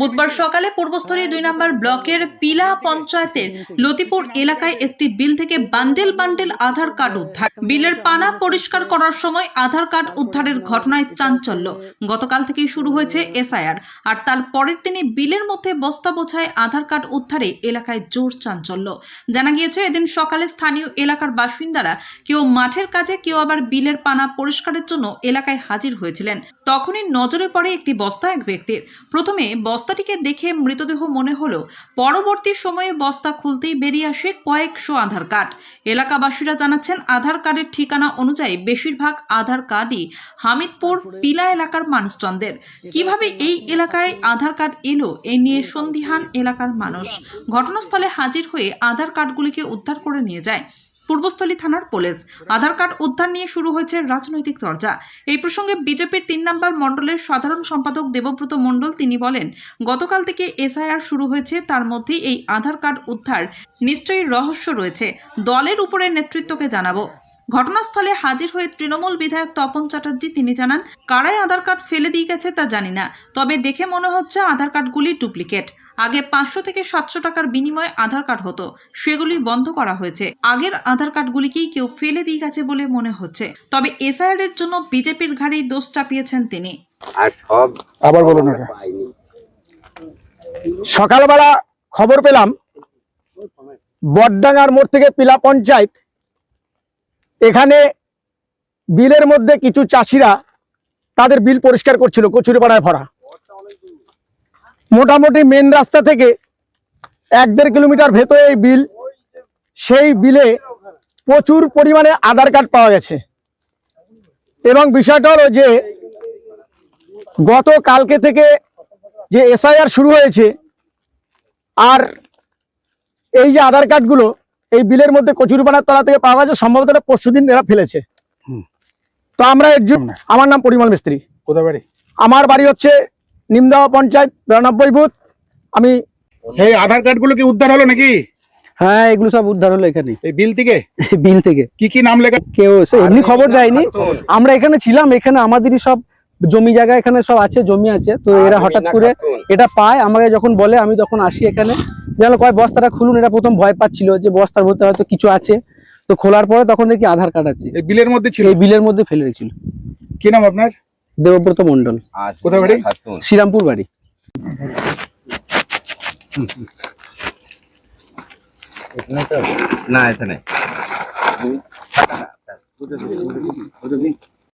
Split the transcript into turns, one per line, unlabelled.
বুধবার সকালে পূর্বস্থলী দুই নম্বর ব্লকের পিলা পঞ্চায়েতের লতিপুর এলাকায় একটি বিল থেকে বান্ডেল বান্ডেল আধার কার্ড উদ্ধার। বিলের পানা পরিষ্কার করার সময় আধার কার্ড উদ্ধারের ঘটনায় চাঞ্চল্য। গতকাল থেকেই শুরু হয়েছে এসআইআর। আর তার পরের দিনই বিলের মধ্যে বস্তা বোঝায় আধার কার্ড উদ্ধারে এলাকায় জোর চাঞ্চল্য। জানা গিয়েছে এদিন সকালে স্থানীয় এলাকার বাসিন্দারা কেউ মাঠের কাজে কেউ আবার বিলের পানা পরিষ্কারের জন্য এলাকায় হাজির হয়েছিলেন। তখনই নজরে পড়ে একটি বস্তা এক ব্যক্তির প্রথমে বস্তাটিকে দেখে মৃতদেহ মনে হলো, পরবর্তী সময়ে বস্তা খুলতেই বেরিয়ে আসে কয়েকশো আধার কার্ড। এলাকাবাসীরা জানাচ্ছেন, আধার কার্ডের ঠিকানা অনুযায়ী বেশিরভাগ আধার কার্ডই হামিদপুর পিলা এলাকার মানুষজনদের। কীভাবে এই এলাকায় আধার কার্ড এলো এই নিয়ে সন্দিহান এলাকার মানুষ। ঘটনাস্থলে হাজির হয়ে আধার কার্ডগুলিকে উদ্ধার করে নিয়ে যায়। পূর্বস্থলী থানার পুলিশ। আধার কার্ড উদ্ধার নিয়ে শুরু হয়েছে রাজনৈতিক চর্চা। এই প্রসঙ্গে বিজেপির তিন নম্বর মণ্ডলের সাধারণ সম্পাদক দেবব্রত মণ্ডল তিনি বলেন, গতকাল থেকে এসআইআর শুরু হয়েছে, তার মধ্যেই এই আধার কার্ড উদ্ধার নিশ্চয়ই রহস্য রয়েছে। দলের উপরে নেতৃত্বকে জানাব। ঘটনাস্থলে হাজির হয়ে তৃণমূল বিধায়ক তপন চ্যাটার্জি তিনি জানান কারাই আধার কার্ড ফেলে দিয়ে গেছে তা জানি না তবে দেখে মনে হচ্ছে আধার কার্ডগুলি ডুপ্লিকেট। আগে পাঁচশো থেকে সাতশো টাকার বিনিময়ে আধার কার্ড হতো সেগুলি বন্ধ করা হয়েছে। আগের আধার কার্ডগুলিকেই কেউ ফেলে দিয়ে গেছে বলে মনে হচ্ছে। তবে এসআইআর এর জন্য বিজেপির ঘাড়েই দোষ চাপিয়েছেন তিনি।
আর সব
আবার বলুন
সকালবেলা খবর পেলাম বটডাঙ্গার মোড় থেকে পিলা পঞ্চায়েত এখানে বিলের মধ্যে কিছু চাষিরা তাদের বিল পরিষ্কার করছিল, কচুরিপাড়ায় ভরা। মোটামুটি মেন রাস্তা থেকে এক দেড় কিলোমিটার ভেতরে এই বিল, সেই বিলে প্রচুর পরিমাণে আধার কার্ড পাওয়া গেছে। এবং বিষয়টা হলো যে গত কালকে থেকে যে এসআইআর শুরু হয়েছে, আর এই যে আধার কার্ডগুলো এই বিলের মধ্যে কচুরিপানার তলা থেকে পাওয়া গেছে সম্ভবত পরশু দিন এরা ফেলেছে। তো আমরা এর জন্য আমার নাম পরিমল মিস্ত্রি।
কোথায় বাড়ি?
আমার বাড়ি হচ্ছে নিমদাওয়া পঞ্চায়েত বিরানব্বই বুথ। আমি
এই আধার কার্ডগুলো কি উদ্ধার হলো নাকি?
হ্যাঁ এগুলো সব উদ্ধার হলো এখানে।
এই বিল থেকে?
বিল থেকে।
কি কি নাম লেখা
কেউ এমনি খবর দেয়নি। আমরা এখানে ছিলাম এখানে আমাদেরই সব জমি জায়গা এখানে সব আছে জমি আছে। তো এরা হঠাৎ করে এটা পায় আমাকে যখন বলে আমি তখন আসি এখানে। জানো কয় বস্তাটা খুলুন এটা প্রথম ভয় পাচ্ছিল যে বস্তার মধ্যে হয়তো কিছু আছে। তো খোলার পরে তখন দেখি আধার কার্ড আছে।
এই বিলের মধ্যে ছিল?
এই বিলের মধ্যে ফেলে রেখেছিল।
কি নাম আপনার?
দেবব্রত মন্ডল
কোথায় বাড়ি?
শ্রীরামপুর বাড়ি।
না এখানে।